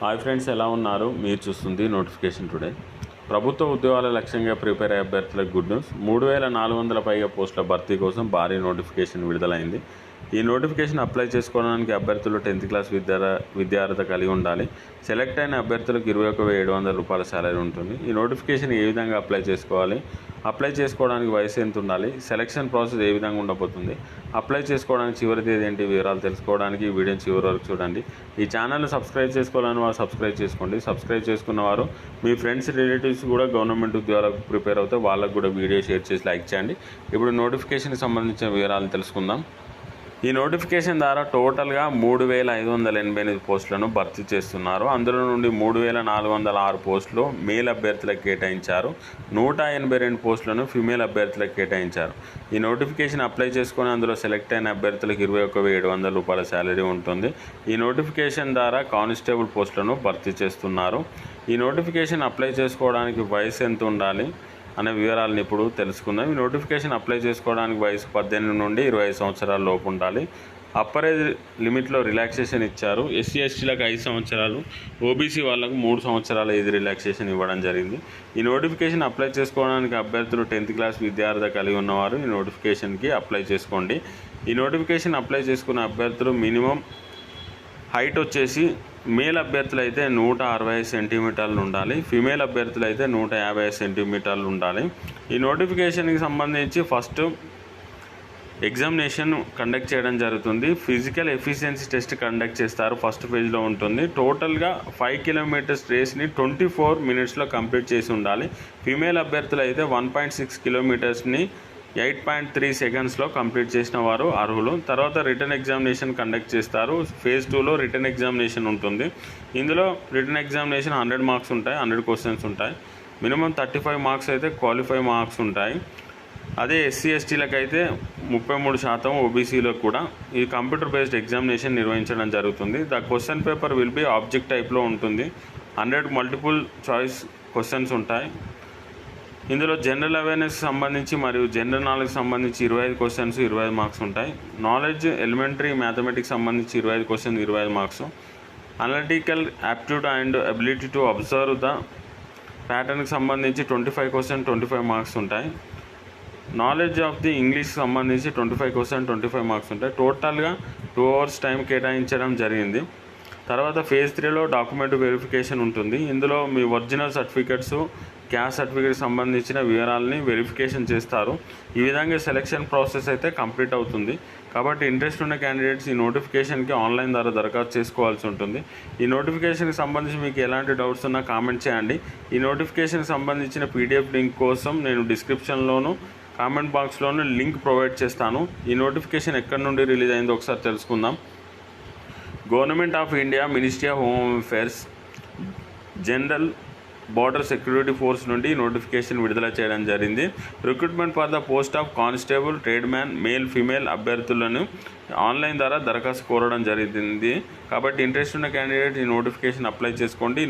Hi friends ఎలా ఉన్నారు? మీరు చూస్తుంది నోటిఫికేషన్ టుడే. ప్రభుత్వ ఉద్యోగాల లక్ష్యంగా ప్రిపేర్ అయ్యే అభ్యర్థులకు గుడ్ న్యూస్. మూడు వేల నాలుగు వందల పైగా పోస్టుల భర్తీ కోసం భారీ నోటిఫికేషన్ విడుదలైంది. ఈ నోటిఫికేషన్ అప్లై చేసుకోవడానికి అభ్యర్థులు టెన్త్ క్లాస్ విద్యార విద్యార్హత కలిగి ఉండాలి. సెలెక్ట్ అయిన అభ్యర్థులకు ఇరవై ఒక ఏడు వందల రూపాయల శాలరీ ఉంటుంది. ఈ నోటిఫికేషన్ ఏ విధంగా అప్లై చేసుకోవాలి? అప్లై చేసుకోవడానికి వయసు ఎంత ఉండాలి? సెలక్షన్ ప్రాసెస్ ఏ విధంగా ఉండబోతుంది? అప్లై చేసుకోవడానికి చివరి తేదీ ఏంటి? వివరాలు తెలుసుకోవడానికి ఈ వీడియోని చివరి వరకు చూడండి. ఈ ఛానల్ని సబ్స్క్రైబ్ చేసుకోవాలని వారు సబ్స్క్రైబ్ చేసుకోండి. సబ్స్క్రైబ్ చేసుకున్న వారు మీ ఫ్రెండ్స్ రిలేటివ్స్ కూడా గవర్నమెంట్ ఉద్యోగాలకు ప్రిపేర్ అవుతే వాళ్ళకు కూడా వీడియో షేర్ చేసి లైక్ చేయండి. ఇప్పుడు నోటిఫికేషన్కి సంబంధించిన వివరాలు తెలుసుకుందాం. ఈ నోటిఫికేషన్ ద్వారా టోటల్గా మూడు వేల ఐదు వందల ఎనభై ఎనిమిది పోస్టులను భర్తీ చేస్తున్నారు. అందులో నుండి మూడు వేల నాలుగు వందల ఆరు పోస్టులు మేల్ అభ్యర్థులకు కేటాయించారు. నూట ఎనభై రెండు పోస్టులను ఫిమేల్ అభ్యర్థులకు కేటాయించారు. ఈ నోటిఫికేషన్ అప్లై చేసుకొని అందులో సెలెక్ట్ అయిన అభ్యర్థులకు ఇరవై ఒక ఏడు వందల రూపాయల శాలరీ ఉంటుంది. ఈ నోటిఫికేషన్ ద్వారా కానిస్టేబుల్ పోస్టులను భర్తీ చేస్తున్నారు. ఈ నోటిఫికేషన్ అప్లై చేసుకోవడానికి వయసు ఎంత ఉండాలి? అనే వివరాలను ఇప్పుడు తెలుసుకుందాం. ఈ నోటిఫికేషన్ అప్లై చేసుకోవడానికి వయసు పద్దెనిమిది నుండి ఇరవై ఐదు సంవత్సరాల లోపు ఉండాలి. అప్పర్ ఏజ్ లిమిట్లో రిలాక్సేషన్ ఇచ్చారు. ఎస్సీ ఎస్టీలకు ఐదు సంవత్సరాలు ఓబీసీ వాళ్ళకు మూడు సంవత్సరాల ఏజ్ రిలాక్సేషన్ ఇవ్వడం జరిగింది. ఈ నోటిఫికేషన్ అప్లై చేసుకోవడానికి అభ్యర్థులు టెన్త్ క్లాస్ విద్యార్థి కలిగి ఉన్నవారు ఈ నోటిఫికేషన్కి అప్లై చేసుకోండి. ఈ నోటిఫికేషన్ అప్లై చేసుకున్న అభ్యర్థులు మినిమం హైట్ వచ్చేసి మేల్ అభ్యర్థులు అయితే నూట అరవై సెంటీమీటర్లు ఉండాలి. ఫిమేల్ అభ్యర్థులు అయితే నూట యాభై సెంటీమీటర్లు ఉండాలి. ఈ నోటిఫికేషన్కి సంబంధించి ఫస్ట్ ఎగ్జామినేషన్ కండక్ట్ చేయడం జరుగుతుంది. ఫిజికల్ ఎఫిషియన్సీ టెస్ట్ కండక్ట్ చేస్తారు. ఫస్ట్ పేజ్లో ఉంటుంది. టోటల్గా ఫైవ్ కిలోమీటర్స్ రేస్ని ట్వంటీ ఫోర్ మినిట్స్లో కంప్లీట్ చేసి ఉండాలి. ఫీమేల్ అభ్యర్థులు అయితే వన్ పాయింట్ సిక్స్ కిలోమీటర్స్ని ఎయిట్ పాయింట్ త్రీ సెకండ్స్లో కంప్లీట్ చేసిన వారు అర్హులు. తర్వాత రిటర్న్ ఎగ్జామినేషన్ కండక్ట్ చేస్తారు. ఫేజ్ టూలో రిటర్న్ ఎగ్జామినేషన్ ఉంటుంది. ఇందులో రిటర్న్ ఎగ్జామినేషన్ హండ్రెడ్ మార్క్స్ ఉంటాయి హండ్రెడ్ క్వశ్చన్స్ ఉంటాయి. మినిమం థర్టీ ఫైవ్ మార్క్స్ అయితే క్వాలిఫై మార్క్స్ ఉంటాయి. అదే ఎస్సీ ఎస్టీలకు అయితే ముప్పై మూడు శాతం ఓబీసీలకు కూడా ఈ కంప్యూటర్ బేస్డ్ ఎగ్జామినేషన్ నిర్వహించడం జరుగుతుంది. The question paper will be object టైప్లో ఉంటుంది. హండ్రెడ్ మల్టిపుల్ చాయిస్ క్వశ్చన్స్ ఉంటాయి. ఇందులో జనరల్ అవేర్నెస్ సంబంధించి మరియు జనరల్ నాలెడ్జ్ సంబంధించి ఇరవై ఐదు క్వశ్చన్స్ ఇరవై ఐదు మార్క్స్ ఉంటాయి. నాలెడ్జ్ ఎలిమెంటరీ మ్యాథమెటిక్స్ సంబంధించి ఇరవై ఐదు క్వశ్చన్ ఇరవై ఐదు marks analytical aptitude and ability to observe the ప్యాటర్న్కి సంబంధించి twenty five question twenty five marks ఉంటాయి నాలెడ్జ్ ఆఫ్ ది ఇంగ్లీష్ సంబంధించి twenty five question twenty five marks ఉంటాయి టోటల్గా టూ అవర్స్ టైం కేటాయించడం జరిగింది. తర్వాత ఫేజ్ త్రీలో డాక్యుమెంట్ వెరిఫికేషన్ ఉంటుంది. ఇందులో మీ ఒరిజినల్ సర్టిఫికెట్స్ క్యాస్ట్ సర్టిఫికేట్ సంబంధించిన వివరాలని వెరిఫికేషన్ చేస్తారు. ఈ విధంగా సెలక్షన్ ప్రాసెస్ అయితే కంప్లీట్ అవుతుంది. కాబట్టి ఇంట్రెస్ట్ ఉన్న క్యాండిడేట్స్ ఈ నోటిఫికేషన్కి ఆన్లైన్ ద్వారా దరఖాస్తు చేసుకోవాల్సి ఉంటుంది. ఈ నోటిఫికేషన్కి సంబంధించి మీకు ఎలాంటి డౌట్స్ ఉన్నా కామెంట్ చేయండి. ఈ నోటిఫికేషన్కి సంబంధించిన పీడిఎఫ్ లింక్ కోసం నేను డిస్క్రిప్షన్లోను కామెంట్ బాక్స్లోనూ లింక్ ప్రొవైడ్ చేస్తాను. ఈ నోటిఫికేషన్ ఎక్కడి నుండి రిలీజ్ అయిందో ఒకసారి తెలుసుకుందాం. Government of India ministry of home affairs general border security force నుండి నోటిఫికేషన్ విడుదల చేయడం జరిగింది. Recruitment for the post of constable trade man male female అభ్యర్థులను ఆన్లైన్ ద్వారా దరఖాస్తు కోరడం జరిగింది. కాబట్టి ఇంట్రెస్ట్ ఉన్న క్యాండిడేట్ ఈ నోటిఫికేషన్ అప్లై చేసుకోండి.